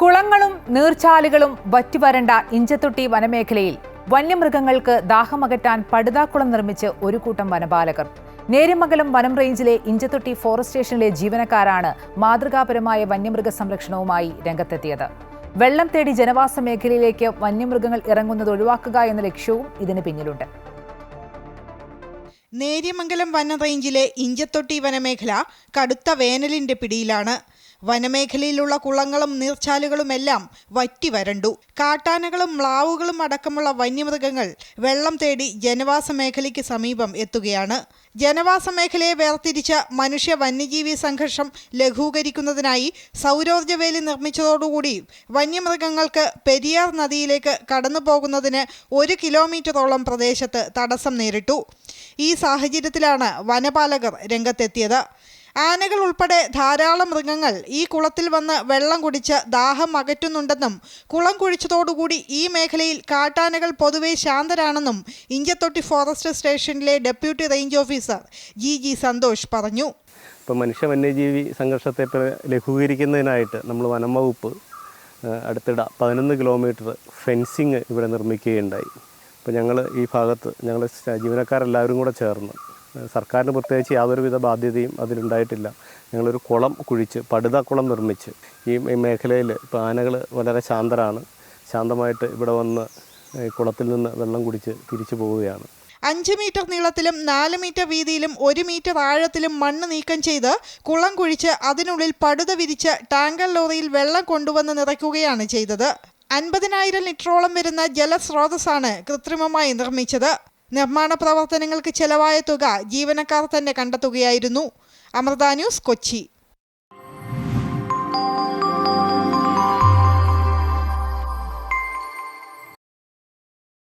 കുളങ്ങളും നീർച്ചാലുകളും വറ്റുവരണ്ട ഇഞ്ചത്തൊട്ടി വനമേഖലയിൽ വന്യമൃഗങ്ങൾക്ക് ദാഹമകറ്റാൻ പടുതാക്കുളം നിർമ്മിച്ച് ഒരു കൂട്ടം വനപാലകർ. നേര്യമംഗലം വനം റേഞ്ചിലെ ഇഞ്ചത്തൊട്ടി ഫോറസ്റ്റ് സ്റ്റേഷനിലെ ജീവനക്കാരാണ് മാതൃകാപരമായ വന്യമൃഗ സംരക്ഷണവുമായി രംഗത്തെത്തിയത്. വെള്ളം തേടി ജനവാസ മേഖലയിലേക്ക് വന്യമൃഗങ്ങൾ ഇറങ്ങുന്നത് ഒഴിവാക്കുക എന്ന ലക്ഷ്യവും ഇതിന് പിന്നിലുണ്ട്. നേര്യമംഗലം വന റേഞ്ചിലെ ഇഞ്ചത്തൊട്ടി വനമേഖല കടുത്ത വേനലിന്റെ പിടിയിലാണ്. വനമേഖലയിലുള്ള കുളങ്ങളും നീർച്ചാലുകളുമെല്ലാം വറ്റി വരണ്ടു. കാട്ടാനകളും മ്ലാവുകളും അടക്കമുള്ള വന്യമൃഗങ്ങൾ വെള്ളം തേടി ജനവാസ മേഖലയ്ക്ക് സമീപം എത്തുകയാണ്. ജനവാസ മേഖലയെ വേർതിരിച്ച മനുഷ്യ വന്യജീവി സംഘർഷം ലഘൂകരിക്കുന്നതിനായി സൗരോർജ വേലി നിർമ്മിച്ചതോടുകൂടി വന്യമൃഗങ്ങൾക്ക് പെരിയാർ നദിയിലേക്ക് കടന്നു പോകുന്നതിന് ഒരു കിലോമീറ്ററോളം പ്രദേശത്ത് തടസ്സം നേരിട്ടു. ഈ സാഹചര്യത്തിലാണ് വനപാലകർ രംഗത്തെത്തിയത്. ആനകൾ ഉൾപ്പെടെ ധാരാളം മൃഗങ്ങൾ ഈ കുളത്തിൽ വന്ന് വെള്ളം കുടിച്ച് ദാഹം അകറ്റുന്നുണ്ടെന്നും കുളം കുഴിച്ചതോടുകൂടി ഈ മേഖലയിൽ കാട്ടാനകൾ പൊതുവെ ശാന്തരാണെന്നും ഇഞ്ചത്തൊട്ടി ഫോറസ്റ്റ് സ്റ്റേഷനിലെ deputy range officer G G Santhosh പറഞ്ഞു. ഇപ്പോൾ മനുഷ്യ വന്യജീവി സംഘർഷത്തെ ലഘൂകരിക്കുന്നതിനായിട്ട് നമ്മൾ വനം വകുപ്പ് അടുത്തിട പതിനൊന്ന് കിലോമീറ്റർ ഫെൻസിങ് ഇവിടെ നിർമ്മിക്കുകയുണ്ടായി. അപ്പോൾ ഞങ്ങൾ ഈ ഭാഗത്ത് ഞങ്ങൾ ജീവനക്കാരെല്ലാവരും കൂടെ ചേർന്ന് സർക്കാരിന് പ്രത്യേകിച്ച് യാതൊരുവിധ ബാധ്യതയും അതിലുണ്ടായിട്ടില്ല. ഞങ്ങളൊരു കുളം കുഴിച്ച് പടുത കുളം നിർമ്മിച്ച് ഈ മേഖലയിൽ ഇപ്പോൾ ആനകൾ വളരെ ശാന്തരാണ്. ശാന്തമായിട്ട് ഇവിടെ വന്ന് കുളത്തിൽ നിന്ന് വെള്ളം കുടിച്ച് തിരിച്ചു പോവുകയാണ്. അഞ്ച് മീറ്റർ നീളത്തിലും നാല് മീറ്റർ വീതിയിലും ഒരു മീറ്റർ ആഴത്തിലും മണ്ണ് നീക്കം ചെയ്ത് കുളം കുഴിച്ച് അതിനുള്ളിൽ പടുത വിരിച്ച് ടാങ്കർ ലോറിയിൽ വെള്ളം കൊണ്ടുവന്ന് നിറയ്ക്കുകയാണ് ചെയ്തത്. അൻപതിനായിരം ലിറ്ററോളം വരുന്ന ജലസ്രോതസ്സാണ് കൃത്രിമമായി നിർമ്മിച്ചത്. നിർമ്മാണ പ്രവർത്തനങ്ങൾക്ക് ചെലവായ തുക ജീവനക്കാർ തന്നെ കണ്ടെത്തുകയായിരുന്നു. അമൃത ന്യൂസ് കൊച്ചി.